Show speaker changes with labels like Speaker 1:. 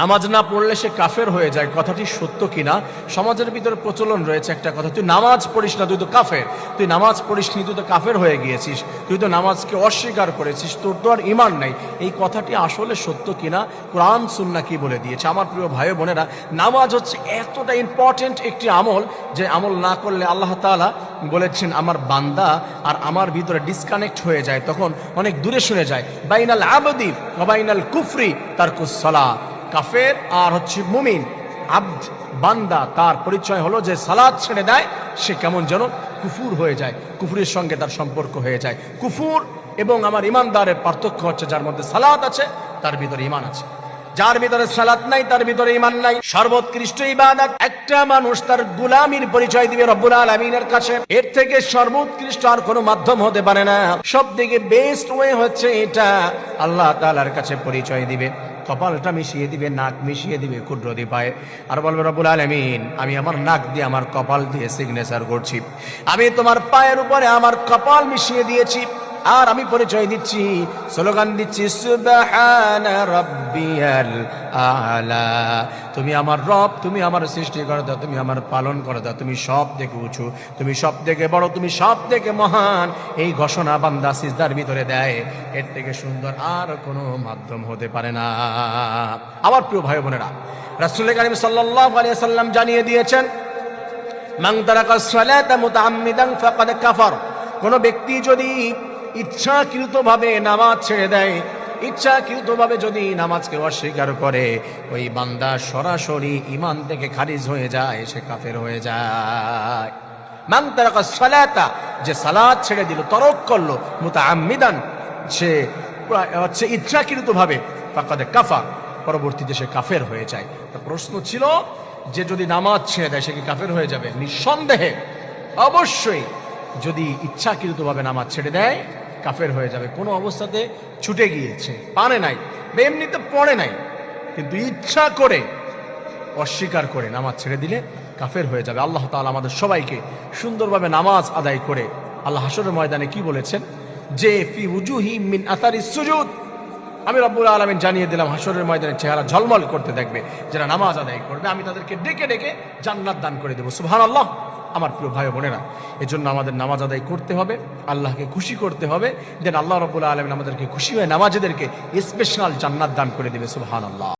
Speaker 1: নামাজ না পড়লে সে কাফের হয়ে যায়। কথাটি সত্য কিনা? সমাজের ভিতরে প্রচলন রয়েছে একটা কথা। তুই নামাজ পড়িস না, তুই তো কাফের। তুই নামাজ পড়িস নি, তুই তো কাফের হয়ে গিয়েছিস। তুই তো নামাজকে অস্বীকার করেছিস। তোর তো আর ইমান নাই। এই কথাটি আসলে সত্য কিনা? কোরআন সুন্না কি বলে দিয়েছে? আমার প্রিয় ভাই বোনেরা, নামাজ হচ্ছে এতটা ইম্পর্টেন্ট একটি আমল যে আমল না করলে আল্লাহ তাআলা বলেছেন, আমার বান্দা আর আমার ভিতরে ডিসকানেক্ট হয়ে যায়। তখন অনেক দূরে শুনে যায়। বাইনাল আবদি বাইনাল কুফরি তার কুসলা কাফের আর হচ্ছে মুমিন। আব্দ, বান্দা, তার পরিচয় হলো যে সালাদ ছেড়ে দেয়, সে কেমন যেন কুফুর হয়ে যায়, কুফুরের সঙ্গে তার সম্পর্ক হয়ে যায়। কুফুর এবং আমার ইমানদারের পার্থক্য হচ্ছে যার মধ্যে সালাদ আছে, তার ভিতরে ইমান আছে। যার ভিতরে সালাত নাই, তার ভিতরে ইমান নাই। সর্বোৎকৃষ্ট ইবাদত, একটা মানুষ তার গুলামির পরিচয় দিবে রব্বুল আলমিনের কাছে। এর থেকে সর্বোৎকৃষ্ট আর কোনো মাধ্যম হতে পারে না। সব থেকে বেস্ট ওয়ে হচ্ছে এটা, আল্লাহ তাআলার কাছে পরিচয় দিবে। কপালটা মিশিয়ে দিবে, নাক মিশিয়ে দিবে ক্ষুদ্র পায়ে। আর বলবে, রব্বুল আলমিন, আমি আমার নাক দিয়ে আমার কপাল দিয়ে সিগনেচার করছি। আমি তোমার পায়ের উপরে আমার কপাল মিশিয়ে দিয়েছি। আর আমি পরিচয় দিচ্ছি, স্লোগান দিচ্ছি আলা। তুমি আমার রব, তুমি আমার সৃষ্টি করে দাও তুমি আমার পালন করে দাও তুমি সব থেকে উঁচু, তুমি সব থেকে বড়, তুমি সব থেকে মহান। এই ঘোষণা বান্দা সিজদার ভিতরে দেয়, এর থেকে সুন্দর আর কোনো মাধ্যম হতে পারে না। আমার প্রিয় ভাই বোনেরা, রাসূল কারীম সাল্লাম জানিয়ে দিয়েছেন, মান তারাকা সালাতা মুতাআম্মিদান ফাকাদ কাফার। কোন ব্যক্তি যদি ইচ্ছাকৃতভাবে নামাজ ছেড়ে দেয়। ইচ্ছাকৃতভাবে যদি নামাজকে অস্বীকার করে, ওই বান্দা সরাসরি ইমান থেকে খারিজ হয়ে যায়, সে কাফের হয়ে যায়। মান সালাতা, যে সালাত ছেড়ে দিল, তরক করল, মুতাআম্মিদান, সে হচ্ছে ইচ্ছাকৃতভাবে, ফাকাদে কাফার, পরবর্তীতে সে কাফের হয়ে যায়। তা প্রশ্ন ছিল, যে যদি নামাজ ছেড়ে দেয়, সে কি কাফের হয়ে যাবে? নিঃসন্দেহে, অবশ্যই, যদি ইচ্ছাকৃতভাবে নামাজ ছেড়ে দেয় কাফের হয়ে যাবে। কোনো অবস্থাতে ছুটে গিয়েছে। পারে নাই, বা এমনিতে পড়ে নাই। কিন্তু ইচ্ছা করে, অস্বীকার করে নামাজ ছেড়ে দিলে কাফের হয়ে যাবে। আল্লাহ তালা আমাদের সবাইকে সুন্দরভাবে নামাজ আদায় করে, আল্লাহ হাসরের ময়দানে কি বলেছেন? যে ফি উজুহি মিন আতারি সুজুদ। আমি রব্বুল আলমিন জানিয়ে দিলাম হাসরের ময়দানের চেহারা ঝলমল করতে দেখবে। যারা নামাজ আদায় করবে, আমি তাদেরকে ডেকে ডেকে জান্নাত দান করে দেবো। সুবহান আল্লাহ আমার প্রিয় ভাই বোনেরা, এজন্য আমাদের নামাজ আদায় করতে হবে, আল্লাহকে খুশি করতে হবে দেন আল্লাহ রবুল্লা আলমিন আমাদেরকে খুশি হয়ে নামাজেদেরকে স্পেশাল জান্নাত দান করে দেবে সুবহান আল্লাহ